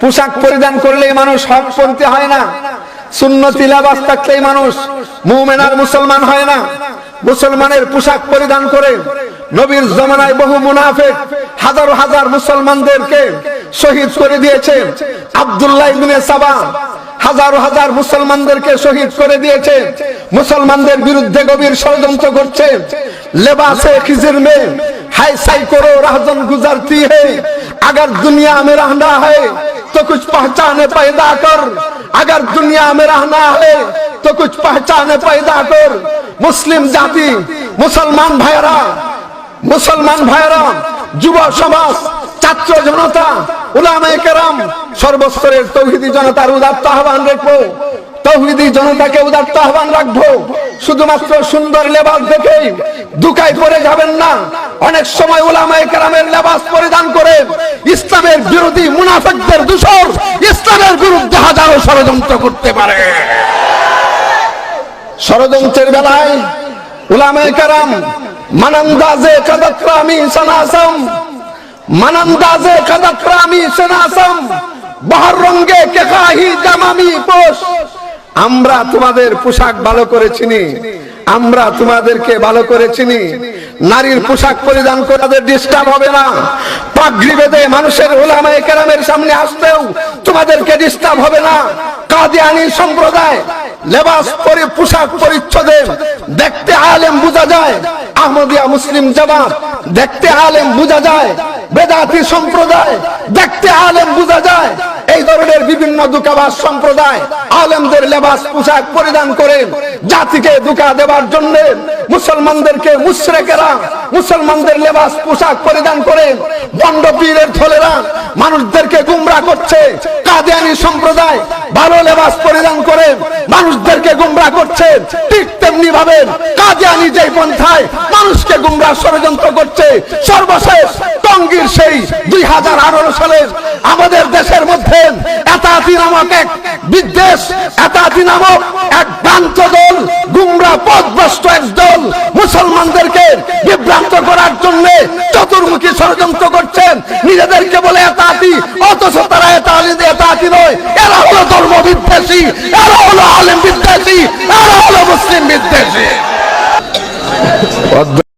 পোশাক পরিধান করলেই মানুষ হক পন্থী হয় না। থাকলেই মানুষ মুমেন আর মুসলমান হয় না। মুসলমানের পোশাক পরিধান করে নবীর জমানায় বহু হাজার হাজার মুসলমানদেরকে শহীদ করে দিয়েছে। সাবা হাজার হাজার মুসলমানদেরকে শহীদ করে দিয়েছে। মুসলমানদের বিরুদ্ধে গভীর ষড়যন্ত্র করছে লেবাসে খিজির মে হাই সাই করো রাহজন গুজারती है अगर दुनिया में रहना है तो कुछ पहचाने पैदा कर अगर दुनिया में रहना है तो कुछ पहचाने पैदा कर মুসলিম জাতি মুসলমান ভাইরা মুসলমান ভাইরা যুব সমাজ ছাত্র জনতা উলামায়ে কেরাম সর্বস্তরের তৌহিদি জনতার উদাত্ত আহ্বান রাখবো তৌহিদি জনতাকে উদাত্ত আহ্বান রাখব। শুধুমাত্র সুন্দর লেবাস দেখেই দুকায় পড়ে যাবেন না। অনেক সময় উলামায়ে কেরামের লেবাস পরিধান করে ইসলামের বিরোধী মুনাফিকদের দূষর ইসলামের বিরুদ্ধে হাজারো ষড়যন্ত্র করতে পারে। ষড়যন্ত্রের বেলায় উলামায়ে কেরাম মানান্দাজে কাদাক্রামি সনাসম মানান্দাজে কাদাক্রামি সনাসম বাহার রঙ্গে কেকাহি জামামি পোষ আমরা তোমাদের পোশাক ভালো করে চিনি। আমরা তোমাদেরকে ভালো করে চিনি। নারীর পোশাক পরিধান করে ডিস্টার্ব হবে না। পাগড়ি বেঁধে মানুষের ওলামায়ে কেরামের সামনে আসতেও তোমাদেরকে ডিস্টার্ব হবে না। কাদিয়ানি সম্প্রদায় লেবাস পরে পোশাক পরিচ্ছদে দেখতে আলেম বোঝা যায়। আহমদিয়া মুসলিম জামাত দেখতে আলেম বোঝা যায়। বেদাতি সম্প্রদায় দেখতে আলেম বোঝা যায়। এই ধরনের বিভিন্ন দুকাবাস সম্প্রদায় আলেমদের লেবাস, পোশাক পরিধান করে জাতিকে দুকা দেবার জন্য মুসলমানদেরকে মুশরেকেরা, মুসলমানদের লেবাস, পোশাক পরিধান করে বন্ড পীরের থলেরা মানুষদেরকে গুমরা করছে। কাদিয়ানি সম্প্রদায় ভালো লেবাস পরিধান করে মানুষদেরকে গুমরা করছে। ঠিক তেমনি ভাবে কাদিয়ানি যেই পন্থায় মানুষকে গুমরা ষড়যন্ত্র করছে, সর্বশেষ টঙ্গীর সেই দুই হাজার আঠারো সালের আমাদের দেশের মধ্যে এতাতি নামক এক বিদ্বেষ এতাতি নামক এক ভ্রান্ত দল, গুমরা পথভ্রষ্ট এক দল। মুসলমানদেরকে বিভ্রান্ত করার জন্য চতুর্মুখী ষড়যন্ত্র করছেন। নিজেদেরকে বলে এতাতি অথচ তারা এতাতি এতাতি নয়। এরা হলো ধর্ম বিদ্বেষী এরা হলো আলেম বিদ্বেষী, এরা হলো মুসলিম বিদ্বেষী।